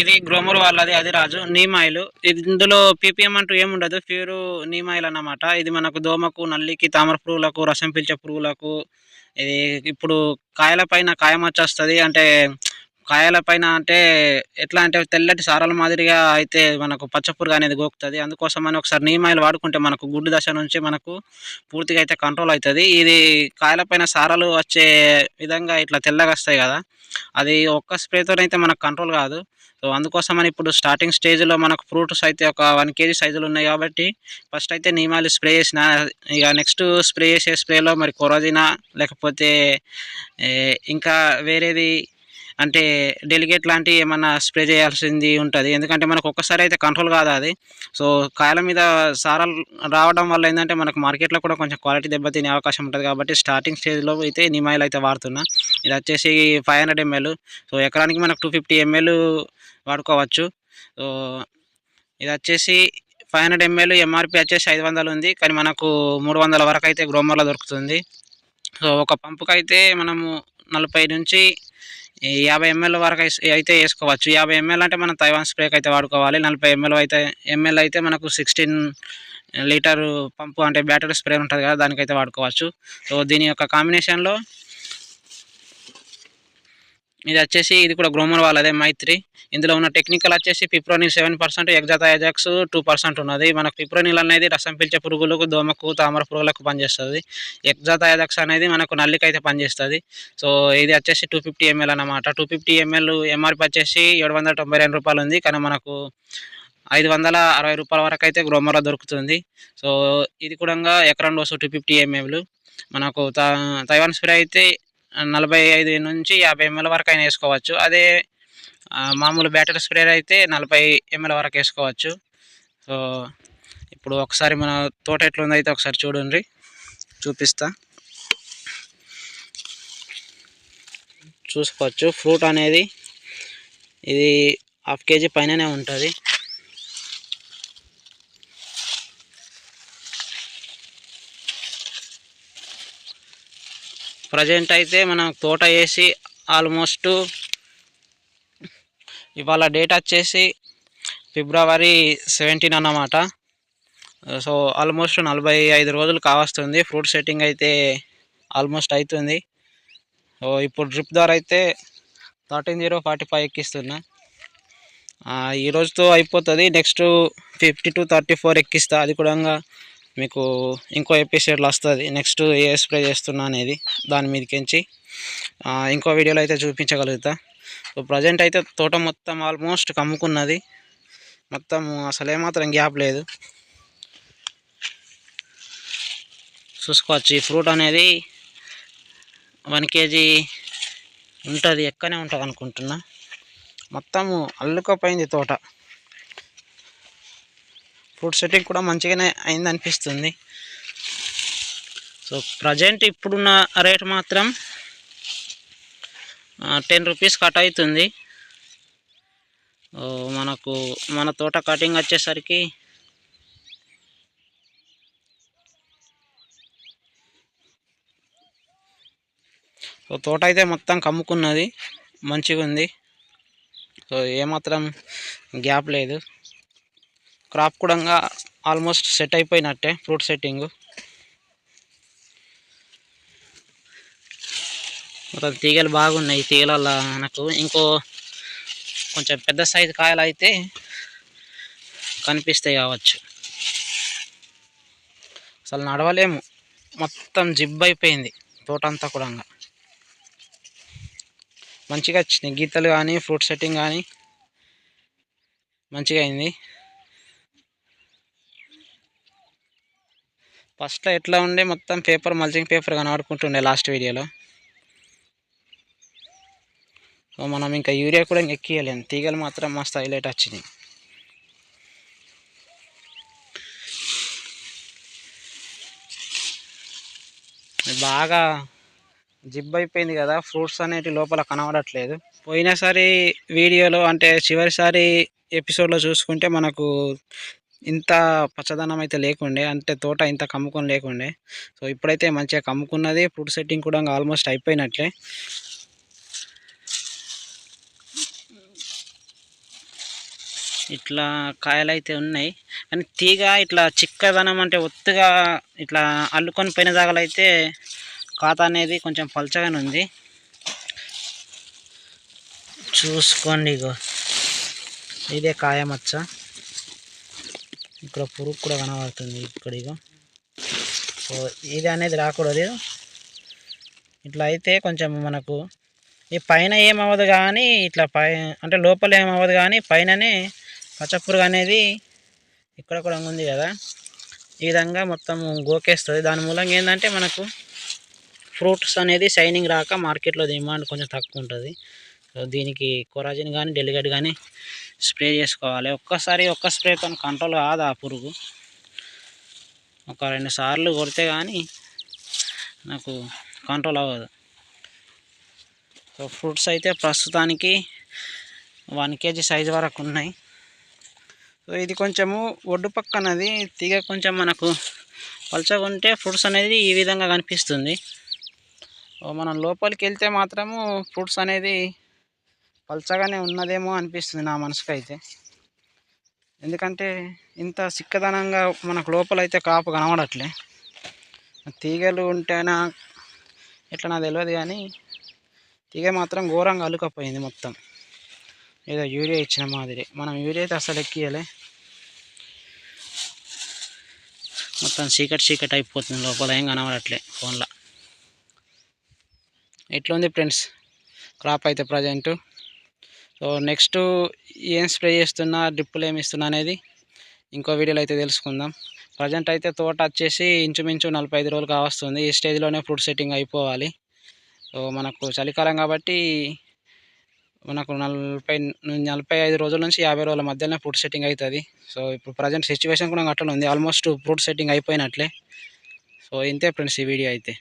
ఇది గ్రోమర్ వాళ్ళది అది రాజు. నీమ్ ఆయిల్ ఇది ఇందులో పీపీఎం అంటూ ఏముండదు. ప్యూర్ నీమ్ ఆయిల్ అన్నమాట. ఇది మనకు దోమకు నల్లికి తామర పురుగులకు రసం పీల్చే పురుగులకు ఇది ఇప్పుడు కాయల పైన కాయమచ్చ వచ్చేస్తుంది. అంటే కాయల పైన అంటే ఎట్లా అంటే తెల్లటి సారాల మాదిరిగా అయితే మనకు పచ్చపురుగు అనేది గోకుతుంది. అందుకోసం అని ఒకసారి నీమ్ ఆయిల్ వాడుకుంటే మనకు గుడ్డు దశ నుంచి మనకు పూర్తిగా అయితే కంట్రోల్ అవుతుంది. ఇది కాయల పైన సారాలు వచ్చే విధంగా ఇట్లా తెల్లగా వస్తాయి కదా అది ఒక్క స్ప్రేతోనైతే మనకు కంట్రోల్ కాదు. సో అందుకోసమని ఇప్పుడు స్టార్టింగ్ స్టేజ్లో మనకు ఫ్రూట్స్ అయితే ఒక వన్ కేజీ సైజులు ఉన్నాయి కాబట్టి ఫస్ట్ అయితే నీమాలు స్ప్రే చేసిన ఇక నెక్స్ట్ స్ప్రే చేసే స్ప్రేలో మరి కొరోజినా లేకపోతే ఇంకా వేరేది అంటే డెలిగేట్ లాంటి ఏమన్నా స్ప్రే చేయాల్సింది ఉంటుంది. ఎందుకంటే మనకు ఒక్కసారి అయితే కంట్రోల్ కాదు అది. సో కాయల మీద సారాలు రావడం వల్ల ఏంటంటే మనకు మార్కెట్లో కూడా కొంచెం క్వాలిటీ దెబ్బతినే అవకాశం ఉంటుంది కాబట్టి స్టార్టింగ్ స్టేజ్లో అయితే నిమాయిల్ అయితే వాడుతున్నా. ఇది వచ్చేసి ఫైవ్ హండ్రెడ్ ఎంఎల్ సో ఎకరానికి మనకు టూ ఫిఫ్టీ ఎంఎల్ వాడుకోవచ్చు. సో ఇది వచ్చేసి ఫైవ్ హండ్రెడ్ ఎంఎల్ ఎంఆర్పి వచ్చేసి ఐదు వందలు ఉంది. కానీ మనకు మూడు వందల వరకు అయితే గ్రోమర్లో దొరుకుతుంది. సో ఒక పంపుకి అయితే మనము నలభై నుంచి యాభై ఎంఎల్ వరకు అయితే- వేసుకోవచ్చు. యాభై ఎంఎల్ అంటే మనం తైవాన్ స్ప్రేకి అయితే వాడుకోవాలి. నలభై ఎంఎల్ అయితే ఎంఎల్ అయితే మనకు సిక్స్టీన్ లీటర్ పంపు అంటే బ్యాటరీ స్ప్రే ఉంటుంది కదా దానికైతే వాడుకోవచ్చు. సో దీని యొక్క కాంబినేషన్లో ఇది వచ్చేసి ఇది కూడా గ్రోమర్ వాళ్ళదే మైత్రి. ఇందులో ఉన్న టెక్నికల్ వచ్చేసి పిప్రోనిల్ సెవెన్ పర్సెంట్ ఎగ్జాతా టూ పర్సెంట్ ఉన్నది. మనకు పిప్రోనిల్ అనేది రసం పీల్చే పురుగులకు దోమకు తామర పురుగులకు పనిచేస్తుంది. ఎగ్జాతా అనేది మనకు నల్లికి అయితే పనిచేస్తుంది. సో ఇది వచ్చేసి టూ ఫిఫ్టీ ఎంఎల్ అనమాట టూ ఫిఫ్టీ ఎంఎల్ ఎంఆర్పి వచ్చేసి ఏడు వందల తొంభై రెండు రూపాయలు ఉంది కానీ మనకు ఐదు వందల అరవై రూపాయల వరకు అయితే గ్రోమర్లో దొరుకుతుంది. సో ఇది కూడా ఎకరం డోసు టూ ఫిఫ్టీ ఎంఎల్ మనకు తా- తైవాన్ స్ప్రే అయితే నలభై ఐదు నుంచి యాభై ఎంఎల్ వరకు అయినా వేసుకోవచ్చు. అదే మామూలు బ్యాటరీ స్ప్రే అయితే నలభై ఎంఎల్ వరకు వేసుకోవచ్చు. సో ఇప్పుడు ఒకసారి మన తోట ఎట్లుంది అయితే ఒకసారి చూడండి. చూపిస్తా. చూసుకోవచ్చు. ఫ్రూట్ అనేది ఇది హాఫ్ కేజీ పైననే ఉంటుంది. ప్రజెంట్ అయితే మనం తోట వేసి ఆల్మోస్ట్ ఇవాళ డేట్ వచ్చేసి ఫిబ్రవరి సెవెంటీన్ అన్నమాట. సో ఆల్మోస్ట్ నలభై ఐదు రోజులు కావస్తుంది. ఫ్రూట్ సెట్టింగ్ అయితే ఆల్మోస్ట్ అవుతుంది సో ఇప్పుడు డ్రిప్ ద్వారా అయితే థర్టీన్ జీరో ఫార్టీ ఫైవ్ ఎక్కిస్తున్నా. ఈరోజుతో అయిపోతుంది. Next fifty two thirty four ఎక్కిస్తా. అది కూడా మీకు ఇంకో ఎపిసోడ్లో వస్తుంది. నెక్స్ట్ ఏ స్ప్రే చేస్తున్నా అనేది దాని మీదకించి ఇంకో వీడియోలో అయితే చూపించగలుగుతా. సో ప్రజెంట్ అయితే తోట మొత్తం ఆల్మోస్ట్ కమ్ముకున్నది. మొత్తం అసలు ఏమాత్రం గ్యాప్ లేదు. చూసుకోవచ్చు. ఈ ఫ్రూట్ అనేది వన్ కేజీ ఉంటుంది. ఎక్కనే ఉంటుంది అనుకుంటున్నా మొత్తము అల్లుకపోయింది తోట. ఫ్రూట్ సెట్టింగ్ కూడా మంచిగానే అయింది అనిపిస్తుంది సో ప్రజెంట్ ఇప్పుడున్న రేట్ మాత్రం టెన్ రూపీస్ కట్ అవుతుంది. మనకు మన తోట కటింగ్ వచ్చేసరికి సో తోట అయితే మొత్తం కమ్ముకున్నది మంచిగా ఉంది సో ఏమాత్రం గ్యాప్ లేదు. క్రాప్ కూడా ఆల్మోస్ట్ సెట్ అయిపోయినట్టే ఫ్రూట్ సెట్టింగ్. మొత్తం తీగలు బాగున్నాయి తీగల మనకు ఇంకో కొంచెం పెద్ద సైజు కాయలు అయితే కనిపిస్తాయి కావచ్చు. అసలు నడవలేము. మొత్తం జిబ్ అయిపోయింది తోట అంతా కూడా మంచిగా వచ్చినాయి. గీతలు కానీ ఫ్రూట్ సెట్టింగ్ కానీ మంచిగా అయింది. ఫస్ట్లో ఎట్లా ఉండే మొత్తం పేపర్ మల్చింగ్ పేపర్ కనబడుకుంటుండే లాస్ట్ వీడియోలో. సో మనం ఇంకా యూరియా కూడా ఇంకా ఎక్కియలేము తీగలు మాత్రం మస్తు హైలైట్ వచ్చినాయి బాగా జిబ్ అయిపోయింది కదా ఫ్రూట్స్ అనేటి లోపల కనబడట్లేదు. పోయినసారి వీడియోలో అంటే చివరిసారి ఎపిసోడ్లో చూసుకుంటే మనకు ఇంత పచ్చదనం అయితే లేకుండే అంటే తోట ఇంత కమ్ముకొని లేకుండే. సో ఇప్పుడైతే మంచిగా కమ్ముకున్నది ఫ్రూట్ సెట్టింగ్ కూడా ఆల్మోస్ట్ అయిపోయినట్లే. ఇట్లా కాయలు అయితే ఉన్నాయి. కానీ తీగ ఇట్లా చిక్కదనం అంటే ఒత్తుగా ఇట్లా అల్లుకొని పోయిన జాగాలైతే కాత అనేది కొంచెం పలచగానే ఉంది. చూసుకోండి ఇగో. ఇదే కాయమచ్చ ఇక్కడ పురుగు కూడా కనబడుతుంది ఇక్కడ ఇక సో ఇది అనేది రాకూడదు. ఇట్లా అయితే కొంచెం మనకు ఈ పైన ఏమవ్వదు కానీ ఇట్లా పై అంటే లోపల ఏమవ్వదు కానీ పైననే పచ్చపురుగు అనేది ఇక్కడ కూడా ఉంది కదా. ఈ విధంగా మొత్తం గోకేస్తుంది. దాని మూలంగా ఏంటంటే మనకు ఫ్రూట్స్ అనేది షైనింగ్ రాక మార్కెట్లో డిమాండ్ కొంచెం తక్కువ ఉంటుంది. సో దీనికి కొరాజిన్ కానీ డెలిగేట్ కానీ స్ప్రే చేసుకోవాలి. ఒక్కసారి ఒక్క స్ప్రేతో కంట్రోల్ కాదు ఆ పురుగు. ఒక రెండు సార్లు కొడితే కానీ నాకు కంట్రోల్ అవ్వదు. సో ఫ్రూట్స్ అయితే ప్రస్తుతానికి వన్ కేజీ సైజ్ వరకు ఉన్నాయి. సో ఇది కొంచెము ఒడ్డు పక్కనది తీగ కొంచెం మనకు పలచగా ఉంటే ఫ్రూట్స్ అనేది ఈ విధంగా కనిపిస్తుంది. మనం లోపలికి వెళ్తే మాత్రము ఫ్రూట్స్ అనేది పల్చగానే ఉన్నదేమో అనిపిస్తుంది నా మనసుకు అయితే ఎందుకంటే ఇంత సిక్కదనంగా మనకు లోపలైతే కాపు కనబడట్లే. తీగలు ఉంటేనా ఎట్లా నాకు తెలియదు కానీ తీగ మాత్రం ఘోరంగా అల్లుకపోయింది మొత్తం. ఏదో యూరియా ఇచ్చిన మాదిరి. మనం యూరియా అయితే అసలు ఎక్కియలే మొత్తం చీకటి చీకటి అయిపోతుంది లోపల ఏం కనబడట్లే ఫోన్లో. ఎట్లుంది ఫ్రెండ్స్? క్రాప్ అయితే ప్రజెంటు. సో నెక్స్ట్ ఏం స్ప్రే చేస్తున్నా డ్రిప్పులు ఏమి ఇస్తున్నా అనేది ఇంకో వీడియోలో అయితే తెలుసుకుందాం. ప్రజెంట్ అయితే తోట వచ్చేసి ఇంచుమించు నలభై ఐదు రోజులు కావస్తుంది. ఈ స్టేజ్లోనే ఫ్రూట్ సెట్టింగ్ అయిపోవాలి. సో మనకు చలికాలం కాబట్టి మనకు నలభై నలభై ఐదు రోజుల నుంచి యాభై రోజుల మధ్యలోనే ఫ్రూట్ సెట్టింగ్ అవుతుంది. సో ఇప్పుడు ప్రజెంట్ సిచ్యువేషన్ కూడా అట్లనే ఉంది. ఆల్మోస్ట్ ఫ్రూట్ సెట్టింగ్ అయిపోయినట్లే. సో ఇంతే ఫ్రెండ్స్ ఈ వీడియో అయితే.